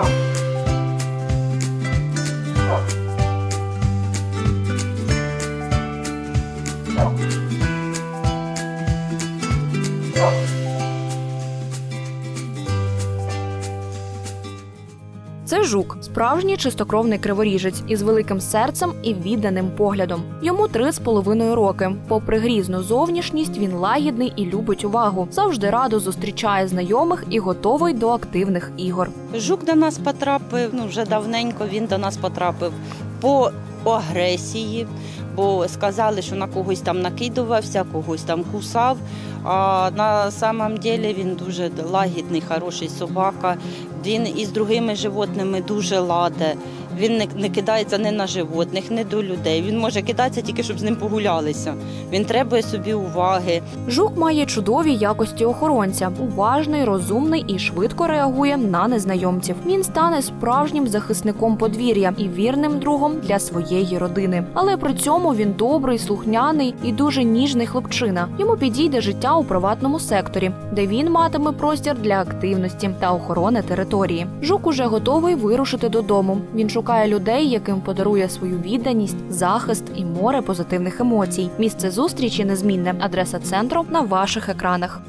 Oh. Це жук, справжній чистокровний криворіжець із великим серцем і відданим поглядом. Йому три з половиною роки. Попри грізну зовнішність, він лагідний і любить увагу. Завжди радо зустрічає знайомих і готовий до активних ігор. Жук до нас потрапив, ну вже давненько він до нас потрапив по агресії, бо сказали, що на когось там накидувався, когось там кусав. А на самом деле він дуже лагідний, хороший собака. Він із другими животними дуже ладе. Він не, не кидається не на животних, не до людей. Він може кидатися тільки, щоб з ним погулялися. Він требує собі уваги. Жук має чудові якості охоронця, уважний, розумний і швидко реагує на незнайомців. Він стане справжнім захисником подвір'я і вірним другом для своєї родини. Але при цьому він добрий, слухняний і дуже ніжний хлопчина. Йому підійде життя у приватному секторі, де він матиме простір для активності та охорони території. Жук уже готовий вирушити додому. Він шукає людей, яким подарує свою відданість, захист і море позитивних емоцій. Місце зустрічі незмінне. Адреса центру на ваших екранах.